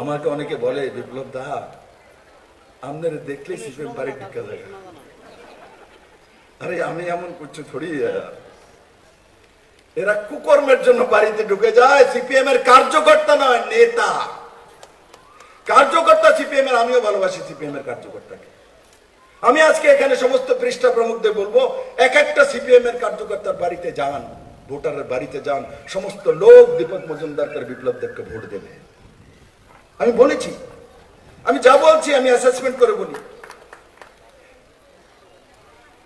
আমাকে অনেকে বলে, বিপ্লব দা, আপনার দেখলে সিপিএম বাড়ি টিকা যায় আরে, আমি এমন করছি থোড়ি এরা কুকর্মের জন্য বাড়িতে ঢুকে যায় সিপিএম এর কার্যকর্তা নয়, নেতা। কার্যকর্তা সিপিএম এর, আমিও ভালোবাসি সিপিএম এর কার্যকর্তাকে। আমি আজকে এখানে সমস্ত পৃষ্ঠা প্রমুখদের বলব, এক একটা সিপিএম এর কার্যকর্তার বাড়িতে যান, ভোটারের বাড়িতে যান, সমস্ত লোক দীপক মজুমদারকার বিপ্লব দেবকে ভোট দেবে। আমি বলেছি। আমি যা বলছি, আমি অ্যাসেসমেন্ট করে বলি।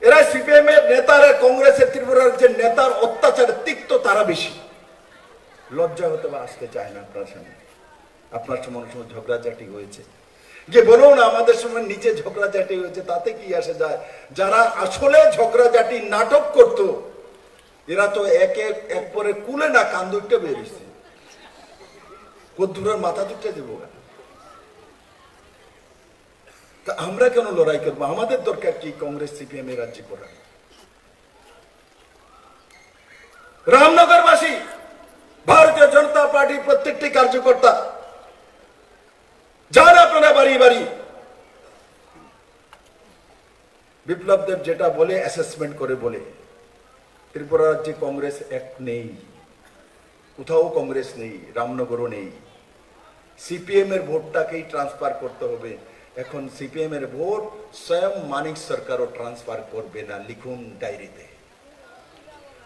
এরা সিপিএম এর নেতারা কংগ্রেসের ত্রিপুরার যে নেতার অত্যাচার তিক্ত, তারা বেশি। লজ্জা হতে বা আসতে চায় না আপনার সামনে। আপনার সময় সময় ঝগড়াঝাটি হয়েছে। যে বলুন না আমাদের সময় নিচে ঝগড়াঝাটি হয়েছে, তাতে কি আসে যায়? যারা আসলে ঝগড়াঝাটি নাটক করত, এরা তো একে, এক পরে কুলে না কান দুইটা বেরিয়েছে কদ্দুরের মাথা দুটো দেবো। তা আমরা কেন লড়াই করব? আমাদের দরকার কি কংগ্রেস, সিপিএম এর রাজ্যে করা রামনগরবাসী, ভারতীয় জনতা পার্টির প্রত্যেকটি কার্যকর্তা যান আপনারা বাড়ি বাড়ি বিপ্লব দেব যেটা বলে অ্যাসেসমেন্ট করে বলে, ত্রিপুরা রাজ্যে কংগ্রেস এক নেই, কোথাও কংগ্রেস নেই, রামনগরও নেই। সিপিএম এর ভোটটাকেই ট্রান্সফার করতে হবে। এখন সিপিএম এর ভোট স্বয়ং মানিক সরকারও ট্রান্সফার করবে না, লিখুন ডায়েরিতে।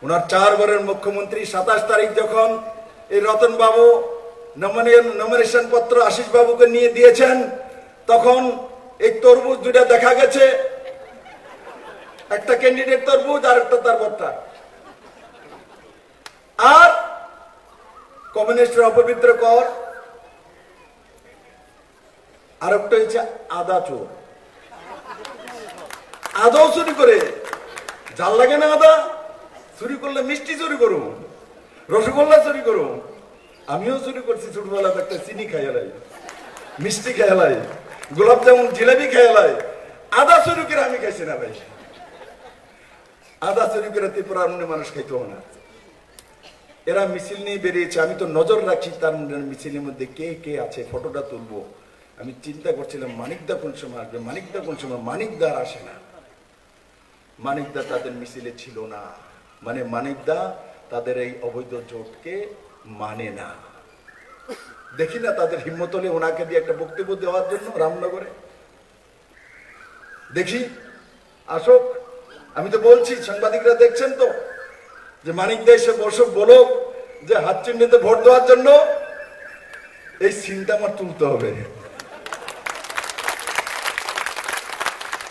ওনার চারবারের মুখ্যমন্ত্রী সাতাশ তারিখ যখন এই রতন বাবু নমিনেশন পত্র আশিস বাবুকে নিয়ে দিয়েছেন, তখন এই তরমুজ দুটা দেখা গেছে। একটা ক্যান্ডিডেট তরমুজ আর একটা তার ভোটটা। আর কমিউনিস্টের অপবিত্র কর আর একটা হচ্ছে আদা চোর। আদাও চুরি করে। জাল লাগে না আদা? চুরি করলে মিষ্টি চুরি করো রসগোল্লা চুরি করো আমিও চুরি করছি ছোটবেলা একটা চিনি খাইয়ালাই মিষ্টি খাইয়ালাই গোলাপ জামুন, জিলাপি খাইয়ালাই আদা চুরি করে আমি খাইছি না ভাই। আদা চুরি করে ত্রিপুরার অন্য মানুষ খাইতো না। এরা মিছিল নিয়ে বেরিয়েছে, আমি তো নজর রাখছি তার মিছিলের মধ্যে কে কে আছে, ফটোটা তুলবো। আমি চিন্তা করছিলাম মানিকদা কোন সময় আসবে? মানিকদা কোন সময়? মানিকদা আর আসে না। মানিকদা তাদের মিছিলে ছিল না। মানে মানিকদা তাদের এই অবৈধ জোটকে মানে না। দেখি না তাদের হিম্মত হলে ওনাকে দিয়ে একটা বক্তব্য দেওয়ার জন্য রামনগরে। দেখি। আসুক। আমি তো বলছি, সাংবাদিকরা দেখছেন তো, যে মানিক দা এসে বসো বলো যে হাত চিহ্নিতে ভোট দেওয়ার জন্য এই সিনটা আমার তুলতে হবে।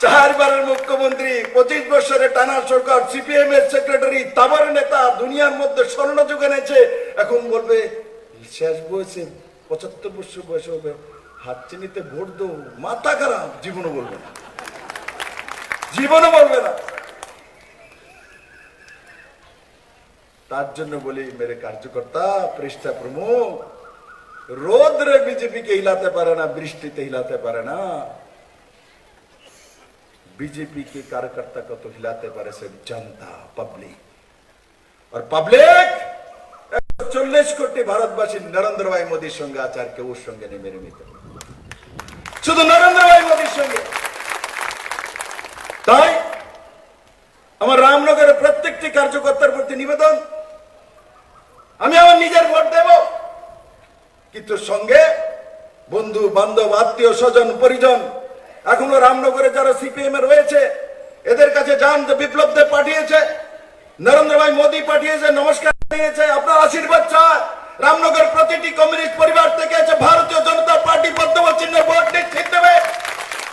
চারবারের মুখ্যমন্ত্রী, পঁচিশ বছরের টানা সরকার সিপিএম এর সেক্রেটারি তাবার নেতা দুনিয়ার মধ্যে স্বর্ণ যুগ এনেছে। এখন বলবে শেষ বয়সে পঁচাত্তর বছর বয়সে হবে, হাত চিনিতে ভোট দেবো, মাথা খারাপ, জীবনও বলবে না। জীবনও বলবে না। তার জন্য বলি, মেরে কার্যকর্তা, পৃষ্ঠা প্রমুখ, রোদ্রে বিজেপিকে হিলাতে পারে না, বৃষ্টিতে হিলাতে পারে না। बीजेपी के कार्यकर्ता को तो हिलाते पारे सिर्फ जनता पब्लिक और पब्लिक চল্লিশ কোটি ভারতবাসী নরেন্দ্র ভাই মোদীর সঙ্গে আছে আর কেউ ওর সঙ্গে নেই মেরে নিতে শুধু নরেন্দ্র ভাই মোদীর সঙ্গে তাই আমার রামনগরের প্রত্যেকটি কার্যকর্তার প্রতি নিবেদন আমি আমার নিজের ভোট দেব কিন্তু সঙ্গে বন্ধু বান্ধব আত্মীয় স্বজন পরিজন এখনও রামনগরে যারা সিপিএম এ রয়েছে, এদের কাছে যান বিপ্লবদের পাঠিয়েছে, নরেন্দ্র ভাই মোদী পাঠিয়েছে, নমস্কার দিয়েছে আপনার আশীর্বাদ চায় রামনগর প্রতিটি কমিউনিস্ট পরিবার